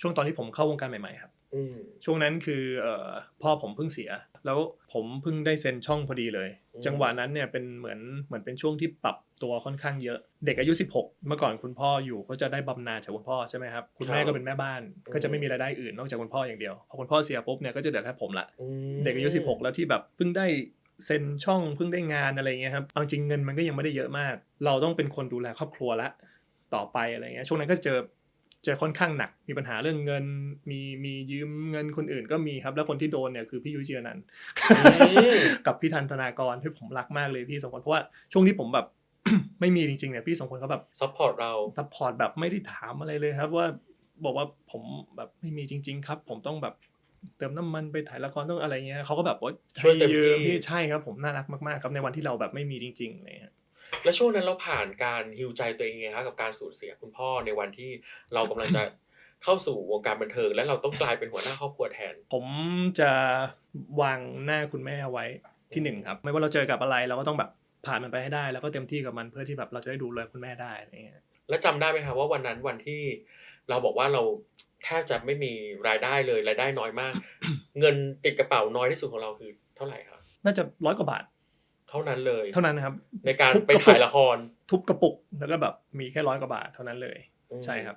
ช่วงตอนที่ผมเข้าวงการใหม่ๆครับอืมช่วงนั้นคือเอ่อพ่อผมเพิ่งเสีย แล้วผมเพิ่งได้เซ็นช่องพอดีเลยอืมจังหวะนั้นเนี่ยเป็นเหมือนเหมือนเป็นช่วงที่ปรับตัวค่อนข้างเยอะ เด็กอายุ 16 เมื่อก่อนคุณพ่ออยู่ก็จะได้บำนาญจากคุณพ่อใช่ไหมครับคุณแม่ก็เป็นแม่บ้าน ก็จะไม่มีรายได้อื่นนอกจากคุณพ่ออย่างเดียวพอคุณพ่อเสียปุ๊บเนี่ยก็จะเหลือแค่ผมละอืมเด็กอายุ 16 แล้วที่แบบเพิ่งได้เซ็นช่องเพิ่งได้งานอะไรเงี้ยครับเอาจริงเงินมันก็ยังไม่ได้เยอะมาก เราต้องเป็นคนดูแลครอบครัวละต่อไปอะไรเงี้ยช่วงนั้นก็เจอเจอค่อนข้างหนักมีปัญหาเรื่องเงิน มีมียืมเงินคนอื่นก็มีครับ แล้วคนที่โดนเนี่ยคือพี่ยุ้ยเจียนันท์กับพี่ธันธนากรที่ผมรักมากเลยพี่สองคนเพราะว่าช่วงที่ผมแบบไม่มีจริงๆเนี่ยพี่สองคนเขาแบบซัพพอร์ตเราซัพพอร์ตแบบไม่ได้ถามอะไรเลยครับว่าบอกว่าผมแบบไม่มีจริง ๆ ครับ ผมต้องแบบเติมน้ำมันไปถ่ายละครต้องอะไรเงี้ยเขาก็แบบว่าช่วยเต็มให้ยืที่พี่ใช่ครับ ผมน่ารักมากๆครับในวันที่เราแบบไม่มีจริงๆอะไรเงี้ย แล้วช่วงนั้นเราผ่านการฮิวใจตัวเองไงครับกับการสูญเสียคุณพ่อในวันที่เรากำลังจะเข้าสู่วงการบันเทิงและเราต้องกลายเป็นหัวหน้าครอบครัวแทน ผมจะวางหน้าคุณแม่เอาไว้ที่หนึ่งครับ ไม่ว่าเราเจอกับอะไรเราก็ต้องแบบผ่านมันไปให้ได้ แล้วก็เต็มที่กับมันเพื่อที่แบบเราจะได้ดูแลคุณแม่ได้อะไรเงี้ยแล้วจำได้ไหมครับว่าวันนั้นวันที่เราบอกว่าเราแทบจะไม่มีรายได้เลยรายได้น้อยมาก เงินติดกระเป๋าน้อยที่สุดของเราคือเท่าไหร่ครับน่าจะร้อยกว่าบาท เท่านั้นเลย เท่านั้นนะครับ ในการทุบไปกระปุกถ่ายละครทุบกระปุกแล้วก็แบบมีแค่ร้อยกว่าบาทเท่านั้นเลยอืมใช่ครับ